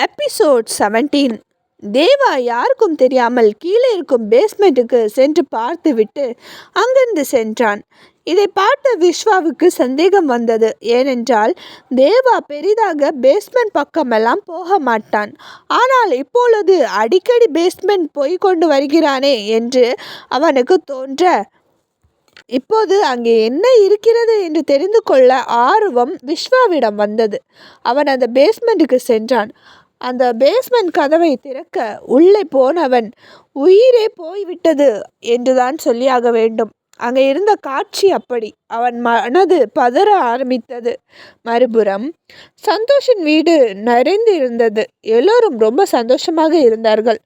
Episode seventeen தேவா யாருக்கும் தெரியாமல் கீழே இருக்கும் பேஸ்மெண்ட்டுக்கு சென்று பார்த்துவிட்டு அங்கிருந்து சென்றான். இதை பார்த்த விஸ்வாவுக்கு சந்தேகம் வந்தது. ஏனென்றால் தேவா பெரிதாக பேஸ்மெண்ட் பக்கமெல்லாம் போக மாட்டான். ஆனால் இப்பொழுது அடிக்கடி பேஸ்மெண்ட் போய் கொண்டு வருகிறானே என்று அவனுக்கு தோன்ற இப்போது அங்கே என்ன இருக்கிறது என்று தெரிந்து கொள்ள ஆர்வம் விஸ்வாவிடம் வந்தது. அவன் அந்த பேஸ்மெண்ட்டுக்கு சென்றான். அந்த பேஸ்மெண்ட் கதவை திறக்க உள்ளே போனவன் உயிரே போய்விட்டது என்றுதான் சொல்லியாக வேண்டும். அங்கே இருந்த காட்சி அப்படி. அவன் மனது பதற ஆரம்பித்தது. மறுபுறம் சந்தோஷின் வீடு நிறைந்து இருந்தது எல்லோரும் ரொம்ப சந்தோஷமாக இருந்தார்கள்.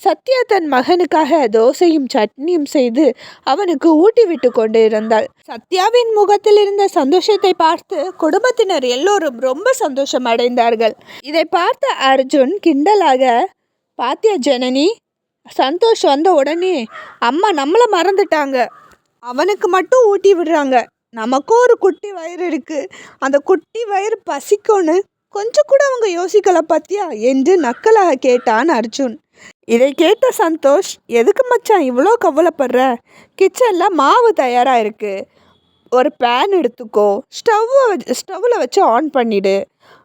சத்யா தன் மகனுக்காக தோசையும் சட்னியும் செய்து அவனுக்கு ஊட்டிவிட்டு கொண்டு இருந்தாள் சத்யாவின் முகத்தில் இருந்த சந்தோஷத்தை பார்த்து குடும்பத்தினர் எல்லோரும் ரொம்ப சந்தோஷம் அடைந்தார்கள். இதை பார்த்த அர்ஜுன் கிண்டலாக பாத்தியா ஜனனி சந்தோஷ் வந்த உடனே அம்மா நம்மளை மறந்துட்டாங்க. அவனுக்கு மட்டும் ஊட்டி விடுறாங்க. நமக்கும் ஒரு குட்டி வயிறு இருக்கு. அந்த குட்டி வயிறு பசிக்கும்னு கொஞ்சம் கூட அவங்க யோசிக்கல பத்தியா? என்று நக்கலாக கேட்டான் அர்ஜுன். இதை கேட்ட சந்தோஷ் எதுக்கு மச்சான் இவ்வளோ கவலைப்படுற? கிச்சனில் மாவு தயாராக இருக்குது ஒரு பேன் எடுத்துக்கோ. ஸ்டவ்வை ஸ்டவ்வில் வச்சு ஆன் பண்ணிவிடு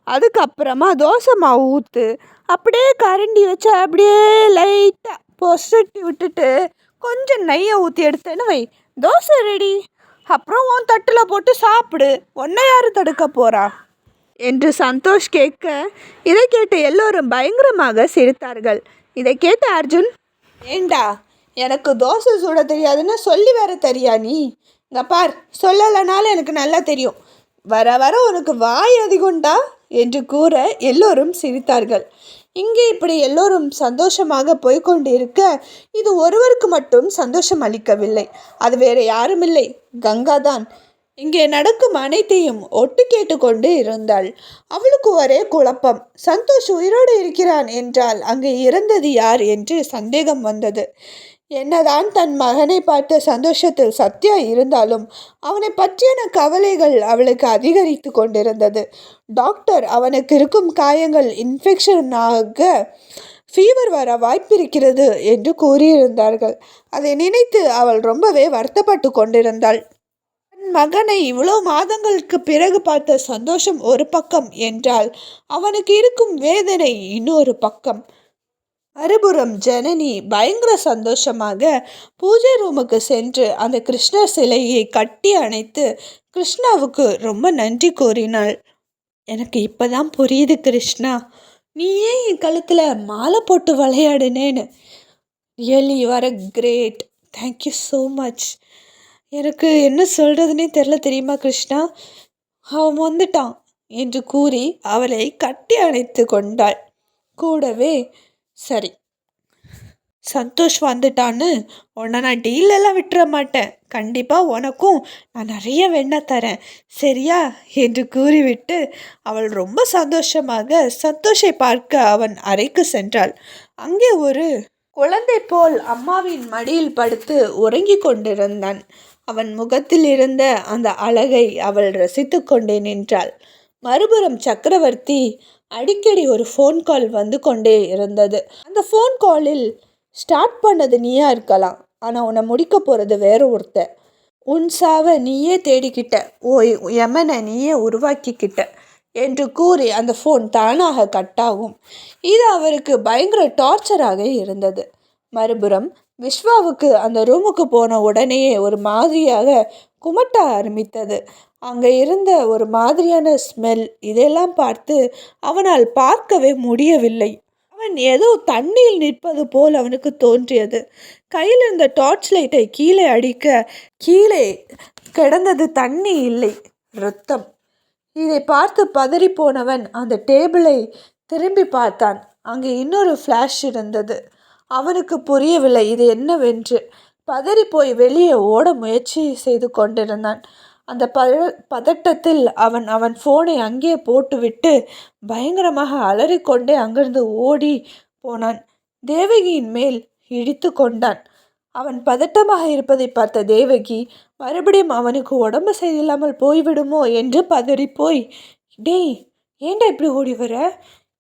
அதுக்கப்புறமா தோசை மாவு ஊற்று அப்படியே கரண்டி வச்சு அப்படியே லைட்டாக பொசட்டி விட்டுட்டு கொஞ்சம் நெய்யை ஊற்றி எடுத்தேன்னு வை. தோசை ரெடி அப்புறம் உன் தட்டில் போட்டு சாப்பிடு. ஒன்றை யார் தடுக்க போகிறா என்று சந்தோஷ் கேட்க இதை கேட்டு எல்லோரும் பயங்கரமாக சிரித்தார்கள். இதை கேட்ட அர்ஜுன் ஏண்டா எனக்கு தோசை சுட தெரியாதுன்னு சொல்லி வேற தெரியா நீ? இங்கே பார் சொல்லலைனாலும் எனக்கு நல்லா தெரியும். வர வர உனக்கு வாய் அதிகம்டா என்று கூற எல்லோரும் சிரித்தார்கள். இங்கே இப்படி எல்லோரும் சந்தோஷமாக போய்கொண்டு இருக்க இது ஒருவருக்கு மட்டும் சந்தோஷம் அளிக்கவில்லை. அது வேற யாருமில்லை. கங்காதான். இங்கே நடக்கும் அனைத்தையும் ஒட்டு கேட்டுக்கொண்டு இருந்தாள். அவளுக்கு ஒரே குழப்பம். சந்தோஷ் உயிரோடு இருக்கிறான் என்றால் அங்கே இறந்தது யார் என்று சந்தேகம் வந்தது. என்னதான் தன் மகனை பார்த்த சந்தோஷத்தில் சத்யா இருந்தாலும் அவனை பற்றியான கவலைகள் அவளுக்கு அதிகரித்து கொண்டிருந்தது. டாக்டர் அவனுக்கு இருக்கும் காயங்கள் இன்ஃபெக்ஷனாக ஃபீவர் வர வாய்ப்பிருக்கிறது என்று கூறியிருந்தார்கள். அதை நினைத்து அவள் ரொம்பவே வருத்தப்பட்டு கொண்டிருந்தாள். மகனை இவ்வளோ மாதங்களுக்கு பிறகு பார்த்த சந்தோஷம் ஒரு பக்கம் என்றால் அவனுக்கு இருக்கும் வேதனை இன்னொரு பக்கம். மறுபுறம் ஜனனி பயங்கர சந்தோஷமாக பூஜை ரூமுக்கு சென்று அந்த கிருஷ்ணர் சிலையை கட்டி அணைத்து கிருஷ்ணாவுக்கு ரொம்ப நன்றி கூறினாள். எனக்கு இப்போதான் புரியுது கிருஷ்ணா நீ ஏன் என் கழுத்தில் மாலை போட்டு விளையாடுனேன்னு. Really you are a great thank you so much எனக்கு என்ன சொல்கிறதுனே தெரில தெரியுமா கிருஷ்ணா? அவன் வந்துட்டான் என்று கூறி அவளை கட்டி அணைத்து கொண்டாள். கூடவே சரி சந்தோஷ் வந்துட்டான்னு உன்னை நான் டீலெல்லாம் விட்டுற மாட்டேன். கண்டிப்பாக உனக்கும் நான் நிறைய வெண்ணெய் தரேன். சரியா? என்று கூறிவிட்டு அவள் ரொம்ப சந்தோஷமாக சந்தோஷை பார்க்க அவன் அறைக்கு சென்றாள். அங்கே ஒரு குழந்தை போல் அம்மாவின் மடியில் படுத்து உறங்கி கொண்டிருந்தான். அவன் முகத்தில் இருந்த அந்த அழகை அவள் ரசித்து கொண்டே நின்றாள். மறுபுறம் சக்கரவர்த்தி அடிக்கடி ஒரு ஃபோன் கால் வந்து கொண்டே இருந்தது. அந்த ஃபோன் காலில் ஸ்டார்ட் பண்ணது நீயா இருக்கலாம். ஆனால் உன்னை முடிக்க போகிறது வேற ஒருத்த உன் சாவை நீயே தேடிக்கிட்ட. ஓய் யமனை நீயே உருவாக்கிக்கிட்ட. என்று கூறி அந்த ஃபோன் தானாக கட்டாகும் இது அவருக்கு பயங்கர டார்ச்சராக இருந்தது. மறுபுறம் விஸ்வாவுக்கு அந்த ரூமுக்கு போன உடனேயே ஒரு மாதிரியாக குமட்ட ஆரம்பித்தது. அங்கே இருந்த ஒரு மாதிரியான ஸ்மெல் இதெல்லாம் பார்த்து அவனால் பார்க்கவே முடியவில்லை. அவன் ஏதோ தண்ணியில் நிற்பது போல் அவனுக்கு தோன்றியது. கையில் இருந்த டார்ச் லைட்டை கீழே அடிக்க கீழே கிடந்தது தண்ணி இல்லை. ரத்தம். இதை பார்த்து பதறிப்போனவன் அந்த டேபிளை திரும்பி பார்த்தான். அங்கே இன்னொரு ஃப்ளாஷ் இருந்தது. அவனுக்கு புரியவில்லை இது என்னவென்று. பதறி போய் வெளியே ஓட முயற்சி செய்து கொண்டிருந்தான். அந்த பத பதட்டத்தில் அவன் அவன் ஃபோனை அங்கே போட்டுவிட்டு பயங்கரமாக அலறிக்கொண்டே அங்கிருந்து ஓடி போனான். தேவகியின் மேல் இடித்து கொண்டான். அவன் பதட்டமாக இருப்பதை பார்த்த தேவகி மறுபடியும் அவனுக்கு உடம்பு சரியில்லாமல் போய்விடுமோ என்று பதறி போய் டேய் ஏண்டா இப்படி ஓடி வர?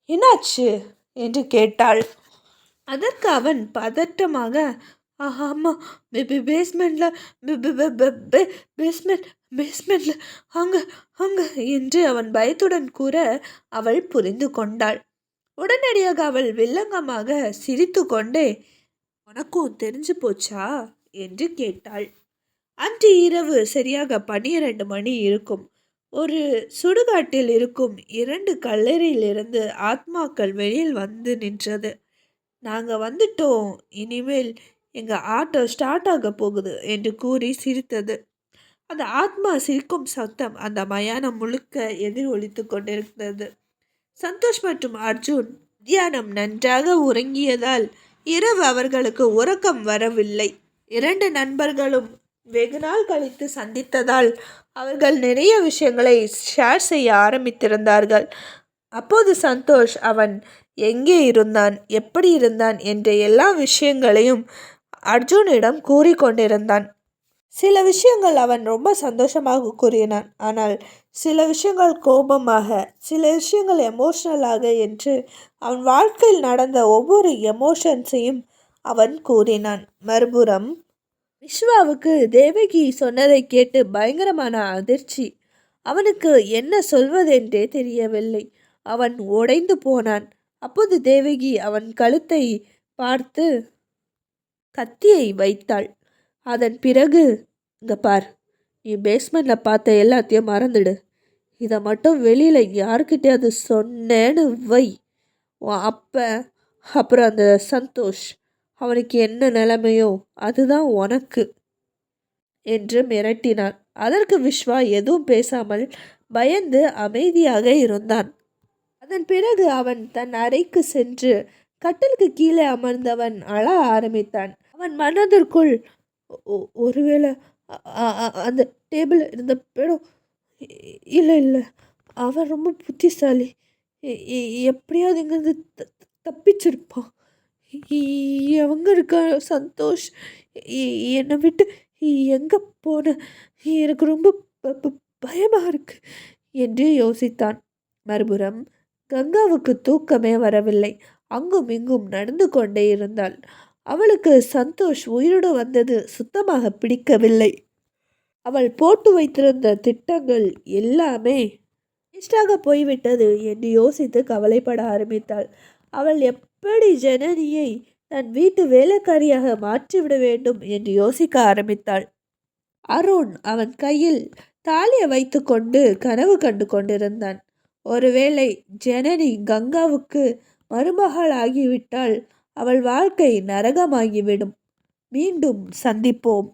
என்னாச்சு? என்று கேட்டாள். அதற்கு அவன் பதட்டமாக ஆமாம் பேஸ்மெண்ட்டில் பேஸ்மெண்ட் பேஸ்மெண்ட்டில் அங்கே அங்கே என்று அவன் பயத்துடன் கூற அவள் புரிந்து கொண்டாள். உடனடியாக அவள் வில்லங்கமாக சிரித்து கொண்டே உனக்கும் தெரிஞ்சு போச்சா? என்று கேட்டாள். அன்று இரவு சரியாக பனிரெண்டு மணி இருக்கும். ஒரு சுடுகாட்டில் இருக்கும் இரண்டு கல்லறையிலிருந்து ஆத்மாக்கள் வெளியில் வந்து நின்றது. நாங்கள் வந்துட்டோம். இனிமேல் எங்கள் ஆட்டோ ஸ்டார்ட் ஆக போகுது என்று கூறி சிரித்தது. அந்த ஆத்மா சிரிக்கும் சத்தம் அந்த மயானம் முழுக்க எதிரொலித்து கொண்டிருந்தது. சந்தோஷ் மற்றும் அர்ஜுன் தியானம் நன்றாக உறங்கியதால் இரவு அவர்களுக்கு உறக்கம் வரவில்லை. இரண்டு நண்பர்களும் வெகு நாள் கழித்து சந்தித்ததால் அவர்கள் நிறைய விஷயங்களை ஷேர் செய்ய ஆரம்பித்திருந்தார்கள். அப்போது சந்தோஷ் அவன் எங்கே இருந்தான்? எப்படி இருந்தான்? என்ற எல்லா விஷயங்களையும் அர்ஜுனிடம் கூறிக்கொண்டிருந்தான். சில விஷயங்கள் அவன் ரொம்ப சந்தோஷமாக கூறினான். ஆனால் சில விஷயங்கள் கோபமாக சில விஷயங்கள் எமோஷ்னலாக என்று அவன் வாழ்க்கையில் நடந்த ஒவ்வொரு எமோஷன்ஸையும் அவன் கூறினான். மறுபுறம் விஸ்வாவுக்கு தேவகி சொன்னதை கேட்டு பயங்கரமான அதிர்ச்சி. அவனுக்கு என்ன சொல்வதென்றே தெரியவில்லை. அவன் உடைந்து போனான். அப்போது தேவகி அவன் கழுத்தை பார்த்து கத்தியை வைத்தாள். அதன் பிறகு இங்க பார் நீ பேஸ்மெண்ட்டில் பார்த்த எல்லாத்தையும் மறந்துடு. இதை மட்டும் வெளியில் யாருக்கிட்டே சொன்னேன்னு வை. உன் அப்போ அப்புறம் அந்த சந்தோஷ் அவனுக்கு என்ன நிலைமையோ அதுதான் உனக்கு என்று மிரட்டினான். அதற்கு விஸ்வா எதுவும் பேசாமல் பயந்து அமைதியாக இருந்தான். அதன் பிறகு அவன் தன் அறைக்கு சென்று கட்டலுக்கு கீழே அமர்ந்தவன் அழ ஆரம்பித்தான். அவன் மனதிற்குள் ஒருவேளை அந்த டேபிள் இருந்த படம் இல்லை இல்லை. அவன் ரொம்ப புத்திசாலி. எப்படியாவது இங்கேருந்து தப்பிச்சிருப்பான். எவங்க இருக்கா சந்தோஷ்? என்னை விட்டு எங்கே போன? எனக்கு ரொம்ப பயமாக இருக்கு. என்று யோசித்தான். மறுபுறம் கங்காவுக்கு தூக்கமே வரவில்லை. அங்கும் இங்கும் நடந்து கொண்டே இருந்தாள். அவளுக்கு சந்தோஷ் உயிரோடு வந்தது சுத்தமாக பிடிக்கவில்லை. அவள் போட்டு வைத்திருந்த திட்டங்கள் எல்லாமே வேஸ்டாக போய்விட்டது என்று யோசித்து கவலைப்பட ஆரம்பித்தாள். அவள் எப்படி ஜனனியை தன் வீட்டு வேலைக்காரியாக மாற்றிவிட வேண்டும் என்று யோசிக்க ஆரம்பித்தாள். அருண் அவன் கையில் தாலியை வைத்துக்கொண்டு கனவு கண்டு கொண்டிருந்தான். ஒருவேளை ஜனனி கங்காவுக்கு மருமகள் ஆகிவிட்டால் அவள் வாழ்க்கை நரகமாகிவிடும். மீண்டும் சந்திப்போம்.